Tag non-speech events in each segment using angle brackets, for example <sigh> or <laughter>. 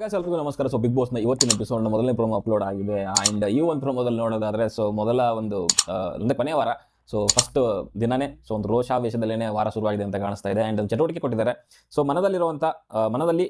ಸ್ವಲ್ಪ ನಮಸ್ಕಾರ. ಸೊ ಬಿಗ್ನ ಇವತ್ತಿನ ಎಪಿಸೋಡ್ ಮೊದಲನೇ ಪ್ರೊಮೋ ಅಪ್ಲೋಡ್ ಆಗಿದೆ. ಅಂಡ್ ಈ ಒಂದು ಪ್ರೊಮೋದಲ್ಲಿ ನೋಡೋದಾದ್ರೆ ಸೊ ಮೊದಲ ಒಂದು ಅಂದ್ರೆ ಕೊನೆಯ ವಾರ. ಸೊ ಫಸ್ಟ್ ದಿನನೇ ಸೊ ಒಂದು ರೋಷಾವೇಶದಲ್ಲೇ ವಾರ ಶುರುವಾಗಿದೆ ಅಂತ ಕಾಣಿಸ್ತಾ ಇದೆ. ಅಂಡ್ ಚಟುವಟಿಕೆ ಕೊಟ್ಟಿದ್ದಾರೆ. ಸೊ ಮನದಲ್ಲಿರುವಂಥ ಆ, ಮನದಲ್ಲಿ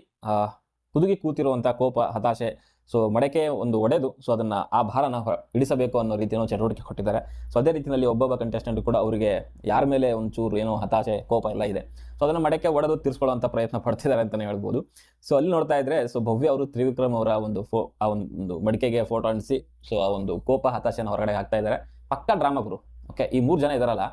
ಹುದುಗಿ ಕೂತಿರುವಂಥ ಕೋಪ ಹತಾಶೆ ಸೊ ಮಡಕೆ ಒಂದು ಒಡೆದು ಸೊ ಅದನ್ನು ಆ ಭಾರನ ಇಳಿಸಬೇಕು ಅನ್ನೋ ರೀತಿಯ ಚಟುವಟಿಕೆ ಕೊಟ್ಟಿದ್ದಾರೆ. ಸೊ ಅದೇ ರೀತಿಯಲ್ಲಿ ಒಬ್ಬೊಬ್ಬ ಕಂಟೆಸ್ಟೆಂಟ್ ಕೂಡ ಅವರಿಗೆ ಯಾರ ಮೇಲೆ ಒಂಚೂರು ಏನೋ ಹತಾಶೆ, ಕೋಪ ಎಲ್ಲ ಇದೆ. ಸೊ ಅದನ್ನು ಮಡಕೆ ಒಡೆದು ತೀರಿಸ್ಕೊಳ್ಳುವಂಥ ಪ್ರಯತ್ನ ಪಡ್ತಿದ್ದಾರೆ ಅಂತಲೇ ಹೇಳ್ಬೋದು. ಸೊ ಅಲ್ಲಿ ನೋಡ್ತಾ ಇದ್ರೆ ಸೊ ಭವ್ಯ ಅವರು ತ್ರಿವಿಕ್ರಮ್ ಅವರ ಒಂದು ಫೋ, ಆ ಒಂದು ಮಡಿಕೆಗೆ ಫೋಟೋ ಅಂಟಿಸಿ ಸೊ ಆ ಒಂದು ಕೋಪ ಹತಾಶೆನ ಹೊರಗಡೆ ಹಾಕ್ತಾ ಇದ್ದಾರೆ. ಪಕ್ಕ ಡ್ರಾಮಾ ಗುರು ಓಕೆ ಈ ಮೂರು ಜನ ಇದಾರಲ್ಲ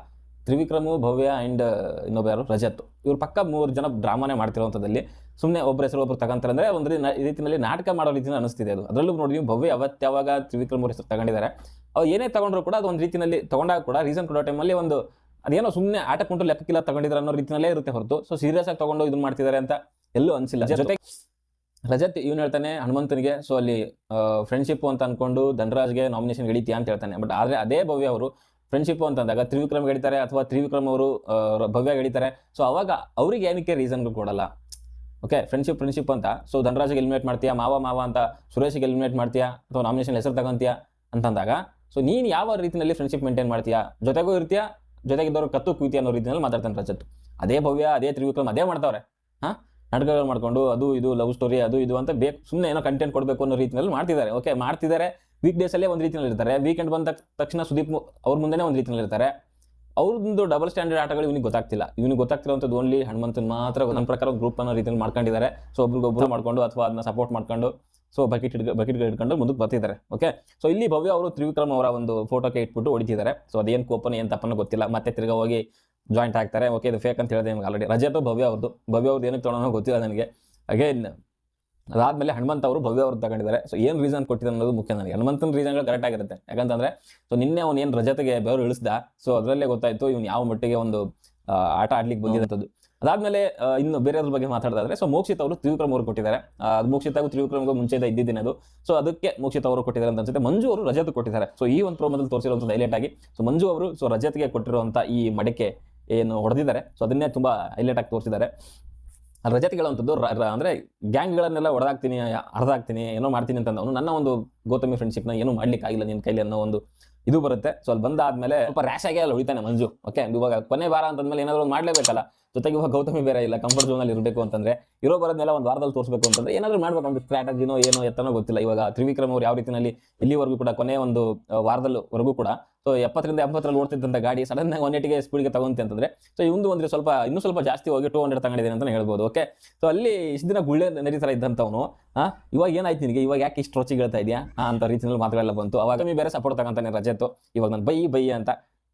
ತ್ರಿವಿಕ್ರಮು ಭವ್ಯ ಆ್ಯಂಡ್ ಇನ್ನೊಬ್ಬ ಯಾರು? ರಜತ್. ಇವ್ರು ಪಕ್ಕ ಮೂರು ಜನ ಡ್ರಾಮಾನೇ ಮಾಡ್ತಿರೋವಂಥದ್ದಲ್ಲಿ. ಸುಮ್ಮನೆ ಒಬ್ಬರ ಹೆಸರು ಒಬ್ಬರು ತಗೊಂತಾರೆ ಅಂದರೆ ಒಂದು ರೀತಿಯಲ್ಲಿ ನಾಟಕ ಮಾಡೋ ರೀತಿಯಲ್ಲಿ ಅನಿಸ್ತಿದೆ ಅದು. ಅದರಲ್ಲೂ ನೋಡಿ ನೀವು ಭವ್ಯ ಅವತ್ತಾವಾಗ ತ್ರಿವಿಕ್ರಮ್ ಅವ್ರ ಹೆಸರು ತಗೊಂಡಿದ್ದಾರೆ. ಅವ್ರು ಏನೇ ತಗೊಂಡ್ರು ಕೂಡ ಅದು ಒಂದು ರೀತಿಯಲ್ಲಿ ತಗೊಂಡಾಗ ಕೂಡ ರೀಸನ್ ಕೊಡೋ ಟೈಮಲ್ಲಿ ಒಂದು ಅದೇನೋ ಸುಮ್ಮನೆ ಆಟ ಕುಂಟು ಲೆಕ್ಕಕ್ಕಿಲ್ಲ ತಗೊಂಡಿದ್ದಾರೆ ಅನ್ನೋ ರೀತಿಯಲ್ಲೇ ಇರುತ್ತೆ ಹೊರತು. ಸೊ ಸೀರಿಯಸ್ ಆಗಿ ತಗೊಂಡು ಇದನ್ನ ಮಾಡ್ತಿದ್ದಾರೆ ಅಂತ ಎಲ್ಲೂ ಅನಿಸಿಲ್ಲ. ಜೊತೆ ರಜತ್ ಇವನು ಹೇಳ್ತಾನೆ ಹನುಮಂತನಿಗೆ ಸೊ ಅಲ್ಲಿ ಫ್ರೆಂಡ್ಶಿಪ್ ಅಂತ ಅನ್ಕೊಂಡು ಧನರಾಜ್ಗೆ ನಾಮಿನೇಷನ್ ಹಿಡಿತೀಯ ಅಂತ ಹೇಳ್ತಾನೆ. ಬಟ್ ಆದರೆ ಅದೇ ಭವ್ಯ ಅವರು ಫ್ರೆಂಡ್ಶಿಪ್ ಅಂತ ಅಂದಾಗ ತ್ರಿವಿಕ್ರಮ್ ಹಿಡಿತಾರೆ ಅಥವಾ ತ್ರಿವಿಕ್ರಮ್ ಅವರು ಭವ್ಯ ಹಿಡಿತಾರೆ ಸೊ ಅವಾಗ ಅವ್ರಿಗೆ ಏನಕ್ಕೆ ರೀಸನ್ಗಳು ಕೊಡಲ್ಲ? ಓಕೆ ಫ್ರೆಂಡ್ಶಿಪ್ ಫ್ರೆಂಡ್ಶಿಪ್ ಅಂತ. ಸೊ ಧನರಾಜ್ಗೆ ಎಲಿಮಿನೇಟ್ ಮಾಡ್ತೀಯಾ? ಮಾವ ಮಾವ ಅಂತ ಸುರೇಶ್ಗೆ ಎಲಿಮಿನೇಟ್ ಮಾಡ್ತೀಯಾ? ಅಥವಾ ನಾಮಿನೇಷನ್ ಹೆಸರು ತಗೊಂತೀಯಾ? ಅಂತಂದಾಗ ಸೊ ನೀನು ಯಾವ ರೀತಿಯಲ್ಲಿ ಫ್ರೆಂಡ್ಶಿಪ್ ಮೇಂಟೈನ್ ಮಾಡ್ತೀಯಾ? ಜೊತೆಗೂ ಇರ್ತೀಯ? ಜೊತೆಗಿದ್ದವ್ರು ಕತ್ತು ಕುಯ್ತಿ ಅನ್ನೋ ರೀತಿಯಲ್ಲಿ ಮಾತಾಡ್ತಾನೆ ರಜತ್. ಅದೇ ಭವ್ಯ, ಅದೇ ತ್ರಿವಿಕ್ರಮ್, ಅದೇ ಮಾಡ್ತಾವ್ರೆ. ಹಾಂ? ನಾಟಕಗಳು ಮಾಡ್ಕೊಂಡು ಅದು ಇದು ಲವ್ ಸ್ಟೋರಿ ಅದು ಇದು ಅಂತ ಬೇಕು ಸುಮ್ಮನೆ ಏನೋ ಕಂಟೆಂಟ್ ಕೊಡಬೇಕು ಅನ್ನೋ ರೀತಿಯಲ್ಲಿ ಮಾಡ್ತಿದ್ದಾರೆ. ಓಕೆ ಮಾಡ್ತಿದ್ದಾರೆ. ವೀಕ್ ಡೇಸಲ್ಲೇ ಒಂದು ರೀತಿಯಲ್ಲಿ ಇರ್ತಾರೆ. ವೀಕೆಂಡ್ ಬಂದ ತಕ್ಷಣ ಸುದೀಪ್ ಅವ್ರ ಮುಂದೆನೇ ಒಂದು ರೀತಿಯಲ್ಲಿ ಇರ್ತಾರೆ. ಅವ್ರದ್ದು ಡಬಲ್ ಸ್ಟ್ಯಾಂಡರ್ಡ್ ಆಟಗಳು ಇವನಿಗೆ ಗೊತ್ತಾಗ್ತಿಲ್ಲ. ಇವನಿಗೆ ಗೊತ್ತಾಗ್ತಿರೋಂಥದ್ದು ಓನ್ಲಿ ಹನುಮಂತನ್ ಮಾತ್ರ ನನ್ನ ಪ್ರಕಾರ ಒಂದು ಗ್ರೂಪ್ ಅನ್ನೋ ರೀತಿಯಲ್ಲಿ ಮಾಡ್ಕೊಂಡಿದ್ದಾರೆ. ಸೊ ಒಬ್ರಿಗೊಬ್ರು ಮಾಡ್ಕೊಂಡು ಅಥವಾ ಅದನ್ನ ಸಪೋರ್ಟ್ ಮಾಡ್ಕೊಂಡು ಸೊ ಬಕೆಟ್ ಹಿಡ್ಕ ಬಕೆಟ್ಗಳು ಇಟ್ಕೊಂಡು ಮುಂದಕ್ಕೆ ಬರ್ತಿದ್ದಾರೆ. ಓಕೆ ಸೊ ಇಲ್ಲಿ ಭವ್ಯ ಅವರು ತ್ರಿವಿಕ್ರಮ್ ಅವರ ಒಂದು ಫೋಟೋಕ್ಕೆ ಇಟ್ಬಿಟ್ಟು ಹೊಡಿತಿದ್ದಾರೆ. ಸೊ ಅದೇನು ಕೋಪನ ಏನು ತಪ್ಪನೋ ಗೊತ್ತಿಲ್ಲ. ಮತ್ತೆ ತಿರ್ಗಾ ಹೋಗಿ ಜಾಯಿಂಟ್ ಆಗ್ತಾರೆ. ಓಕೆ ಇದು ಫೇಕ್ ಅಂತ ಹೇಳಿದೆ ನಿಮ್ಗೆ ಆಲ್ರೆಡಿ ರಜೆ ಅಥವಾ ಭವ್ಯ ಅವ್ರದ್ದು ಭವ್ಯ ಅವ್ರದ್ದು ಏನಕ್ಕೆ ತೊಗೊಳೋ ಗೊತ್ತಿಲ್ಲ ನನಗೆ. ಅಗೇನ್ ಅದಾದ್ಮೇಲೆ ಹನುಮಂತ ಅವರು ಭವ್ಯ ಅವರು ತಗೊಂಡಿದ್ದಾರೆ. ಸೊ ಏನು ರೀಸನ್ ಕೊಟ್ಟಿದ್ದಾರೆ ಅನ್ನೋದು ಮುಖ್ಯ ನನಗೆ. ಹನುಮಂತನ ರೀಸನ್ಗಳು ಕರೆಕ್ಟ್ ಆಗಿರುತ್ತೆ. ಯಾಕಂತಂದ್ರೆ ಸೊ ನಿನ್ನೆ ಅವ್ನು ಏನು ರಜತೆಗೆ ಬೆವರು ಇಳಿಸ್ದ? ಸೊ ಅದರಲ್ಲೇ ಗೊತ್ತಾಯ್ತು ಇವ್ನು ಯಾವ ಮಟ್ಟಿಗೆ ಒಂದು ಆಟ ಆಡ್ಲಿಕ್ಕೆ ಬಂದಿರೋಂಥದ್ದು ಅದಾದ್ಮೇಲೆ ಇನ್ನು ಬೇರೆಯವ್ರ ಬಗ್ಗೆ ಮಾತಾಡೋದಾದ್ರೆ ಸೊ ಮೋಕ್ಷಿತ್ ಅವರು ತ್ರಿವಿಕ್ರಮ್ ಅವರು ಕೊಟ್ಟಿದ್ದಾರೆ. ಆ, ಅದು ಮೋಕ್ಷಿತ್ ಹಾಗೂ ತ್ರಿವಿಕ್ರಮ್ಗೂ ಮುಂಚೆ ಇದ್ದಿದ್ದಿನದು ಅದು. ಸೊ ಅದಕ್ಕೆ ಮೋಕ್ಷಿತ್ ಅವರು ಕೊಟ್ಟಿದ್ದಾರೆ ಅಂತ ಅನ್ಸುತ್ತೆ. ಮಂಜು ಅವರು ರಜತ್ ಕೊಟ್ಟಿದ್ದಾರೆ. ಸೊ ಈ ಒಂದು ಪ್ರೋಮದಲ್ಲಿ ತೋರಿಸಿರುವಂಥ ಹೈಲೈಟ್ ಆಗಿ. ಸೊ ಮಂಜು ಅವರು ಸೊ ರಜತ್ಗೆ ಕೊಟ್ಟಿರುವಂಥ ಈ ಮಡಕೆ ಏನು ಹೊಡೆದಿದ್ದಾರೆ. ಸೊ ಅದನ್ನೇ ತುಂಬಾ ಹೈಲೈಟ್ ಆಗಿ ತೋರಿಸಿದ್ದಾರೆ. ಅಲ್ಲಿ ರಜತ್ ಹೇಳುವಂಥದ್ದು ರ- ರ- ಅಂದ್ರೆ ಗ್ಯಾಂಗ್ಗಳನ್ನೆಲ್ಲ ಒಡೆದಾಗ್ತೀನಿ ಅರ್ಧಾಕ್ತೀನಿ ಏನೋ ಮಾಡ್ತೀನಿ ಅಂತ ಅವನು ನನ್ನ ಒಂದು ಗೌತಮಿ ಫ್ರೆಂಡ್ಶಿಪ್ನ ಏನೂ ಮಾಡ್ಲಿಕ್ಕೆ ಆಗಿಲ್ಲ ನಿನ್ನ ಕೈಲಿ ಅನ್ನೋ ಒಂದು ಇದು ಬರುತ್ತೆ. ಸೊ ಅಲ್ಲಿ ಬಂದಾದ್ಮೇಲೆ ಸ್ವಲ್ಪ ರ್ಯಾಶ್ ಆಗಿ ಅಲ್ಲಿ ಉಳಿತಾನೆ ಮಂಜು. ಓಕೆ ಇವಾಗ ಕೊನೆ ವಾರ ಅಂತಂದ್ಮೇಲೆ ಏನಾದರೂ ಒಂದು ಮಾಡಲೇಬೇಕಲ್ಲ? ಜೊತೆಗೆ ಇವಾಗ ಗೌತಮಿ ಬೇರೆ ಇಲ್ಲ ಕಂಫರ್ಟ್ ಝೋನಲ್ಲಿ ಇರಬೇಕು ಅಂತಂದ್ರೆ ಇರೋ ಬರೋದನ್ನೆಲ್ಲ ಒಂದು ವಾರದಲ್ಲಿ ತೋರಿಸಬೇಕು ಅಂತಂದ್ರೆ ಏನಾದರೂ ಮಾಡಬೇಕು. ಒಂದು ಸ್ಟ್ರಾಟಜಿನೋ ಏನೋ ಎತ್ತನೋ ಗೊತ್ತಿಲ್ಲ. ಇವಾಗ ತ್ರಿವಿಕ್ರಮ್ ಅವ್ರು ಯಾವ ರೀತಿಯಲ್ಲಿ ಇಲ್ಲಿವರೆಗೂ ಕೂಡ ಕೊನೆ ಒಂದು ವಾರದಲ್ಲಿವರೆಗೂ ಕೂಡ ಸೊ ಎಪ್ಪತ್ತರಿಂದ ಎಂಬತ್ತರಲ್ಲಿ ಓಡ್ತಿದ್ದಂಥ ಗಾಡಿ ಸಡನ್ ಆಗಿ ಒನ್ ಏಟಿಗೆ ಸ್ಪೀಡ್ಗೆ ತಗೊಂತೆ ಅಂತಂದ್ರೆ ಸೊ ಇವಂದು ಅಂದ್ರೆ ಸ್ವಲ್ಪ, ಇನ್ನೂ ಸ್ವಲ್ಪ ಜಾಸ್ತಿ ಹೋಗಿ ಟೂ ಹಂಡ್ರೆಡ್ ತಗೊಂಡಿದ್ದೀನಿ ಅಂತ ಹೇಳ್ಬೋದು ಓಕೆ ಸೊ ಅಲ್ಲಿ ಇಷ್ಟು ದಿನ ಗುಳ್ಳೆ ನರಿ ಥರ ಇದ್ದಂಥವನು ಆ, ಇವಾಗ ಏನಾಯ್ತು ನಿನಗೆ? ಇವಾಗ ಯಾಕೆ ಇಷ್ಟು ರೋಚಿಗೆ ಹೇಳ್ತಾ ಇದೆಯಾ? ಅಂತ ರೀತಿಯಲ್ಲಿ ಮಾತುಗಳೆಲ್ಲ ಬಂತು. ಅವಾಗ ನೀ ಬೇರೆ ಸಪೋರ್ಟ್ ತಗೊಂತಾನೆ ರಜೆತ್ತು ಇವಾಗ ನಾನು ಬೈ ಬೈ ಅಂತ.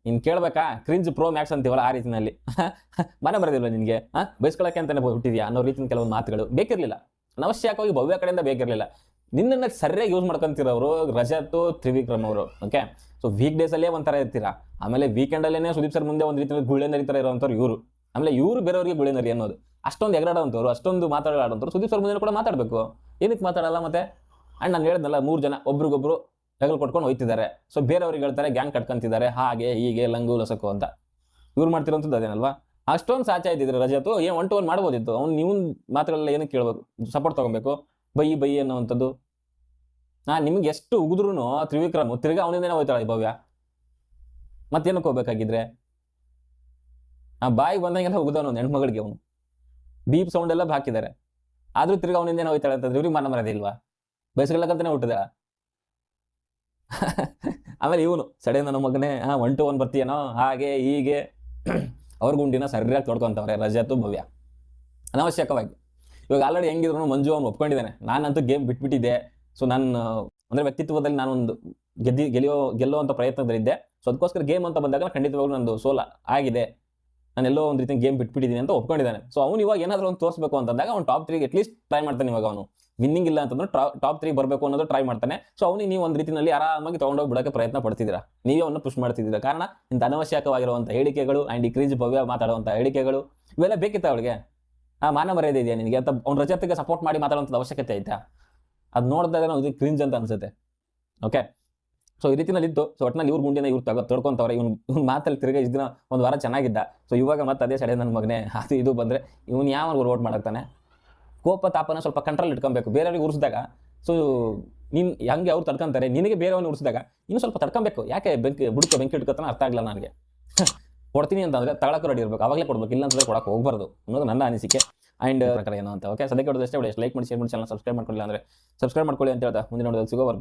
ನೀನು ಕೇಳಬೇಕಾ? ಕ್ರಿಂಜ್ ಪ್ರೋ ಮ್ಯಾಕ್ಸ್ ಅಂತೀವಲ್ಲ ಆ ರೀತಿನಲ್ಲಿ. <laughs> ಮನೆ ಬರೋದಿಲ್ಲ ನಿನಗೆ? ಹಾಂ ಬಯಸ್ಕೊಳ್ಳೋಕೆ ಅಂತಾನೆ ಹುಟ್ಟಿದ್ಯಾ ಅನ್ನೋ ರೀತಿಯ ಕೆಲವೊಂದು ಮಾತುಗಳು ಬೇಕಿರಲಿಲ್ಲ. ಅನವಶ್ಯಕವಾಗಿ ಭವ್ಯ ಕಡೆಯಿಂದ ಬೇಕಿರಲಿಲ್ಲ. ನಿನ್ನನ್ನು ಸರಿಯಾಗಿ ಯೂಸ್ ಮಾಡ್ಕೊಂತಿರೋರು ರಜತ್, ತ್ರಿವಿಕ್ರಮ್ ಅವರು ಓಕೆ ಸೊ ವೀಕ್ ಡೇಸಲ್ಲೇ ಒಂಥರ ಇರ್ತೀರಾ. ಆಮೇಲೆ ವೀಕೆಂಡಲ್ಲೇ ಸುದೀಪ್ ಸರ್ ಮುಂದೆ ಒಂದು ರೀತಿಯಲ್ಲಿ ಗುಳೆ ನರಿತಾರೆ ಇರೋವಂಥವ್ರು ಇವರು. ಆಮೇಲೆ ಇವರು ಬೇರೆಯವರಿಗೆ ಗುಳೆ ನರಿ ಅನ್ನೋದು. ಅಷ್ಟೊಂದು ಎಗರಾಡೋಂಥವ್ರು ಅಷ್ಟೊಂದು ಮಾತಾಡೋಂಥವ್ರು ಸುದೀಪ್ ಸರ್ ಮುಂದೆ ಕೂಡ ಮಾತಾಡಬೇಕು. ಏನಕ್ಕೆ ಮಾತಾಡಲ್ಲ ಮತ್ತೆ? ಅಂಡ್ ನಾನು ಹೇಳಿದ್ನಲ್ಲ, ಮೂರು ಜನ ಒಬ್ರಿಗೊಬ್ರು ಹೆಗಲು ಕೊಟ್ಕೊಂಡು ಹೋಯ್ತಿದ್ದಾರೆ. ಸೊ ಬೇರೆಯವ್ರಿಗೆ ಹೇಳ್ತಾರೆ ಗ್ಯಾಂಗ್ ಕಟ್ಕೊಂತಿದ್ದಾರೆ, ಹಾಗೆ, ಹೀಗೆ, ಲಂಗು, ಲಸಕು ಅಂತ. ಇವ್ರು ಮಾಡ್ತಿರೋಂಥದ್ದು ಅದೇನಲ್ವಾ? ಅಷ್ಟೊಂದು ಸಾಚ ಇದ್ದಿದ್ರೆ ರಜತು. ಏನು ಒನ್ ಟು ಒನ್ ಮಾಡ್ಬೋದಿತ್ತು. ಅವ್ನು ನೀವು ಮಾತುಗಳೆಲ್ಲ ಏನಕ್ಕೆ ಕೇಳಬೇಕು? ಸಪೋರ್ಟ್ ತೊಗೊಬೇಕು. ಬೈ ಬೈ ಅನ್ನೋವಂಥದ್ದು ಹಾ ನಿಮ್ಗೆ ಎಷ್ಟು ಉಗಿದ್ರು ತ್ರಿವಿಕ್ರಮ ತಿರ್ಗಾ ಅವನಿಂದನೇ ಹೋಯ್ತಾಳೆ ಭವ್ಯ. ಮತ್ತೇನಕ್ಕೆ ಹೋಗ್ಬೇಕಾಗಿದ್ರೆ? ಆ ಬಾಯಿ ಬಂದಂಗೆಲ್ಲ ಉಗಿದವನು ಹೆಣ್ಮಗಳಿಗೆ ಅವನು. ಬೀಪ್ ಸೌಂಡ್ ಎಲ್ಲ ಹಾಕಿದ್ದಾರೆ. ಆದ್ರೂ ತಿರ್ಗಾ ಅವನಿಂದನೇ ಹೋಯ್ತಾಳೆ ಅಂತಂದ್ರೆ ಇವ್ರಿಗೆ ಮನ ಮರದೇ ಇಲ್ವಾ? ಬಯಸ್ಕೊಳ್ಳಕ್ಕಂತಾನೆ ಹುಟ್ಟಿದ ಆಮೇಲೆ ಇವನು ಸಡೆ ನನ್ನ ಮಗನೇ ಹಾ ಒನ್ ಟು ಒನ್ ಬರ್ತೀಯನೋ, ಹಾಗೆ, ಹೀಗೆ. ಅವ್ರ ಗುಂಡಿನ ಸರಿಯಾಗಿ ತೊಡ್ಕೊಂತವ್ರೆ ರಜಾತು, ಭವ್ಯ. ಅನಾವಶ್ಯಕವಾಗಿ. ಇವಾಗ ಆಲ್ರೆಡಿ ಹೆಂಗಿದ್ರು ಮಂಜು ಅವ್ನು ಒಪ್ಕೊಂಡಿದ್ದಾನೆ. ನಾನಂತೂ ಗೇಮ್ ಬಿಟ್ಬಿಟ್ಟಿದ್ದೆ. ಸೊ ನಾನು ಅಂದರೆ ವ್ಯಕ್ತಿತ್ವದಲ್ಲಿ ನಾನೊಂದು ಗೆದ್ದಿ ಗೆಲ್ಲೋ ಗೆಲ್ಲುವಂಥ ಪ್ರಯತ್ನದಲ್ಲಿದ್ದೆ. ಸೊ ಅದಕ್ಕೋಸ್ಕರ ಗೇಮ್ ಅಂತ ಬಂದಾಗ ಖಂಡಿತವಾಗ್ಲೂ ನಂದು ಸೋಲ ಆಗಿದೆ. ನಾನು ಎಲ್ಲೋ ಒಂದು ರೀತಿ ಗೇಮ್ ಬಿಟ್ಬಿಟ್ಟಿದ್ದೀನಿ ಅಂತ ಒಪ್ಕೊಂಡಿದ್ದಾನೆ. ಸೊ ಅವ್ನು ಇವಾಗ ಏನಾದರೂ ಒಂದು ತೋರಿಸಬೇಕು ಅಂತಂದಾಗ ಅವ್ನು ಟಾಪ್ ತ್ರೀಗೆ ಅಟ್ಲೀಸ್ಟ್ ಟ್ರೈ ಮಾಡ್ತಾನೆ ಇವಾಗ ಅವನು. ವಿನ್ನಿಂಗ್ ಇಲ್ಲ ಅಂತಂದ್ರೆ ಟಾಪ್ ತ್ರೀ ಬರಬೇಕು ಅನ್ನೋದು ಟ್ರೈ ಮಾಡ್ತಾನೆ. ಸೊ ಅವನಿ ನೀವು ಒಂದು ರೀತಿಯಲ್ಲಿ ಆರಾಮಾಗಿ ತೊಗೊಂಡೋಗಿ ಬಿಡೋಕ್ಕೆ ಪ್ರಯತ್ನ ಪಡ್ತಿದ್ದೀರಾ? ನೀವೇ ಅವನ್ನ ಪುಷ್ ಮಾಡ್ತಿದ್ದೀರಾ? ಕಾರಣ ಇಂಥ ಅನವಶ್ಯಕವಾಗಿರುವಂಥ ಹೇಳಿಕೆಗಳು ಆ್ಯಂಡ್ ಈ ಭವ್ಯ ಮಾತಾಡುವಂಥ ಹೇಳಿಕೆಗಳು, ಇವೆಲ್ಲ ಬೇಕಿತ್ತು ಅವಳಿಗೆ? ಆ ಮಾನ ಮರ್ಯಾದೆ ಇದೆಯಾ ನಿನಗೆ? ಅಂತ ಅವ್ನ ರಜತೆಗೆ ಸಪೋರ್ಟ್ ಮಾಡಿ ಮಾತಾಡುವಂಥದ್ದು ಅವಶ್ಯಕತೆ ಐತಾ? ಅದು ನೋಡಿದಾಗ ನಾವು ಇದು ಕ್ರಿಂಜ್ ಅಂತ ಅನ್ಸುತ್ತೆ. ಓಕೆ ಸೊ ಈ ರೀತಿನಲ್ಲಿ ಇತ್ತು ಸೊ ಒಟ್ಟಿನಲ್ಲಿ ಇವ್ರ ಗುಂಡಿನ ಇವ್ರು ತಗೋ ತೊಡ್ಕೊಂತವ್ರೆ. ಇವ್ನು ಇವ್ನು ಮಾತಲ್ಲಿ ತಿರ್ಗಾ ಇಷ್ಟು ದಿನ ಒಂದು ವಾರ ಚೆನ್ನಾಗಿದ್ದ. ಸೊ ಇವಾಗ ಮತ್ತೆ ಅದೇ ಸಡೆ ನನ್ನ ಮಗನೇ. <laughs> ಅದು ಇದು ಬಂದರೆ ಇವ್ನು ಯಾವ ಓಟ್ ಮಾಡಾಕ್ತಾನೆ? ಕೋಪ, ತಾಪನ ಸ್ವಲ್ಪ ಕಂಟ್ರೋಲ್ ಇಟ್ಕೊಬೇಕು. ಬೇರೆಯವ್ರಿಗೆ ಉರಿಸಿದಾಗ ಸೊ ನೀನು, ಹಂಗೆ ಅವ್ರು ತಡ್ಕೊಂತಾರೆ. ನಿನಗೆ ಬೇರೆಯವ್ರನ್ನ ಉರಿಸಿದಾಗ, ಇನ್ನೂ ಸ್ವಲ್ಪ ತಡ್ಕೊಬೇಕು. ಯಾಕೆ ಬೆಂಕಿ, ಬುಡ್ಕೊ ಬೆಂಕಿ ಇಟ್ಕೊತಾನೆ ಅರ್ಥ ಆಗಲ್ಲ ನನಗೆ. <laughs> ಕೊಡ್ತೀನಿ ಅಂತಂದ್ರೆ ತಗೊಳಕ್ಕೆ ರೆಡಿ ಇರಬೇಕು. ಅವಾಗಲೇ ಕೊಡಬೇಕು. ಇಲ್ಲ ಅಂತಂದ್ರೆ ಕೊಡಕ್ಕೆ ಹೋಗಬಾರ್ದು ಅನ್ನೋದು ನನ್ನ ಅನಿಸಿಕೆ. ಆ್ಯಂಡ್ ಪ್ರಕಾರ ಏನು ಅಂತ. ಓಕೆ ಸದ್ಯಕ್ಕೆ ಹೊಡೆದಷ್ಟೇ ಲೈಕ್ ಮಾಡಿ ಶೇರ್ ಮಾಡಿ ಚಾನಲ್ ಸಬ್ಸ್ಕ್ರೈಬ್ ಮಾಡ್ಕೊಳ್ಳಿ ಅಂದರೆ ಸಬ್ಸ್ಕ್ರೈಬ್ ಮಾಡ್ಕೊಳ್ಳಿ ಅಂತ ಹೇಳ್ತಾ ಮುಂದಿನ ನೋಡೋದು ಸಿಗೋವರೆಗೂ.